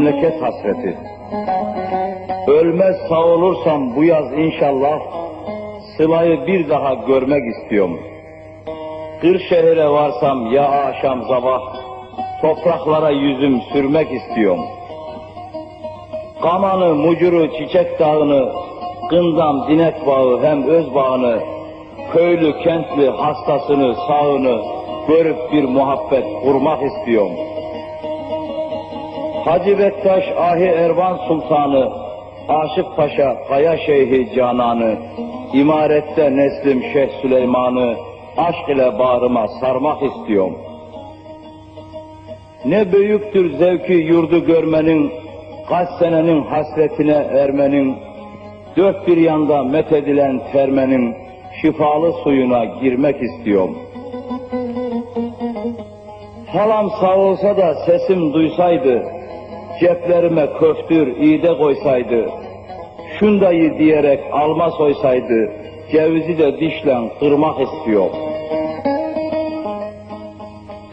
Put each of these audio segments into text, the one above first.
memleket hasreti. Ölmez sağ olursam bu yaz inşallah, Sıla'yı bir daha görmek istiyorum. Kırşehir'e varsam ya akşam sabah, topraklara yüzüm sürmek istiyorum. Kamanı, mucuru, çiçek dağını, Kındam, dinek bağı hem öz bağını, köylü, kentli, hastasını, sağını görüp bir muhabbet kurmak istiyorum. Hacı Bektaş Ahi Ervan Sultanı, Aşık Paşa Kaya Şeyhi Cananı, imarette neslim Şeyh Süleyman'ı aşk ile bağrıma sarmak istiyorum. Ne büyüktür zevki yurdu görmenin, kaç senenin hasretine ermenin, dört bir yanda methedilen termenin şifalı suyuna girmek istiyorum. Halam sağ olsa da sesim duysaydı, ceplerime köftür, iğde koysaydı, şundayı diyerek alma soysaydı, cevizi de dişle kırmak istiyor.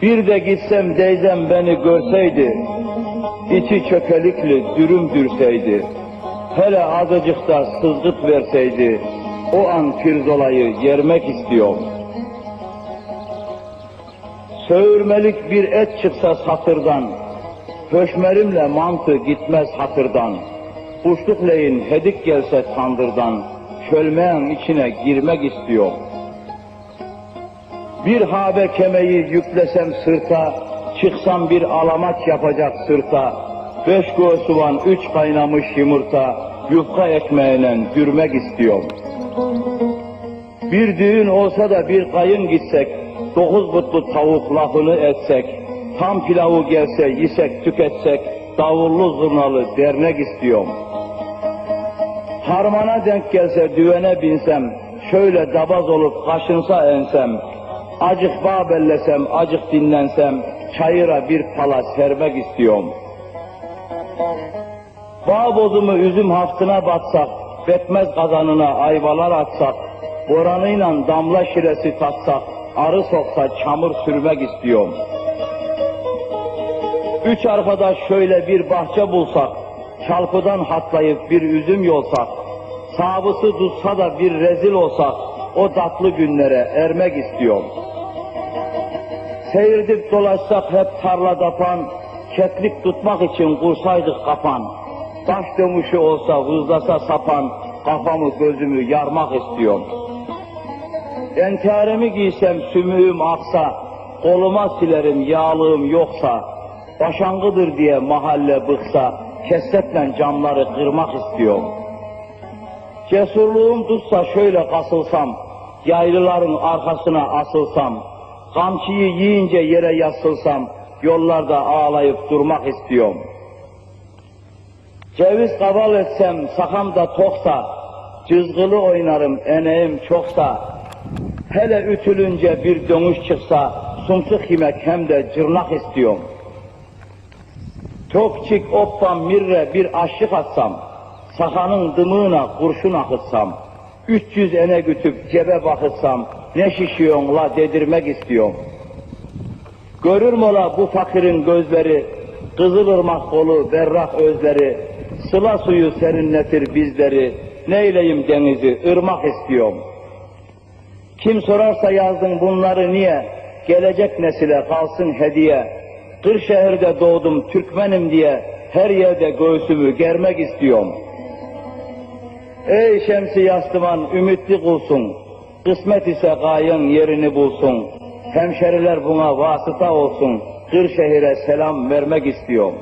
Bir de gitsem teyzem beni görseydi, içi çökelikli dürüm dürseydi, hele azıcık da sızgıt verseydi, o an pirzolayı yermek istiyorum. Söğürmelik bir et çıksa satırdan, Höşmerimle mantı gitmez hatırdan. Kuşlukleyin hedik gelse tandırdan, Çölmeyen içine girmek istiyor. Bir habe kemeyi yüklesem sırta, Çıksam bir alamat yapacak sırta, Beş göğsü van üç kaynamış yumurta, Yufka ekmeğiyle gürmek istiyor. Bir düğün olsa da bir kayın gitsek, Dokuz butlu tavuk lafını etsek, Tam pilavı gelse yisek tüketsek, davullu zurnalı dernek istiyorum. Harmana denk gelse düvene binsem, şöyle dabaz olup kaşınsa ensem, acık bağ bellesem, acık dinlensem, çayıra bir pala sermek istiyorum. Bağ bozumu üzüm haftına batsak, betmez kazanına ayvalar atsak, boranıyla damla şiresi tatsak, arı soksa çamur sürmek istiyorum. Üç arkadaş şöyle bir bahçe bulsak, çarpıdan hatlayıp bir üzüm yolsak, sabısı tutsa da bir rezil olsak, o tatlı günlere ermek istiyorum. Seyredip dolaşsak hep tarla dapan, ketlik tutmak için kursaydık kapan, taş dömüşü olsa hızlasa sapan, kafamı gözümü yarmak istiyorum. Enkaremi giysem sümüğüm aksa, koluma silerim yağlığım yoksa, başangıdır diye mahalle bıksa, kessetle camları kırmak istiyorum. Cesurluğum tutsa şöyle kasılsam, yaylıların arkasına asılsam, kamçıyı yiyince yere yasılsam, yollarda ağlayıp durmak istiyorum. Ceviz kaval etsem, sakam da toksa, cızgılı oynarım eneğim çoksa, hele ütülünce bir dönüş çıksa, sumsuk yemek hem de cırnak istiyorum. Tokçik oppan mirre bir aşık atsam, sahanın dımığına kurşun akıtsam, 300 ene gütüp cebe bakıtsam, ne şişiyon la dedirmek istiyorum. Görür mola bu fakirin gözleri, Kızılırmak kolu berrak özleri, sıla suyu serinletir bizleri, neyleyim denizi ırmak istiyorum. Kim sorarsa yazdın bunları niye, gelecek nesile kalsın hediye, Kırşehir'de doğdum Türkmenim diye her yerde göğsümü germek istiyorum. Ey şemsi yastıman ümitli kulsun, kısmet ise gayın yerini bulsun. Hemşeriler buna vasıta olsun, Kırşehir'e selam vermek istiyorum.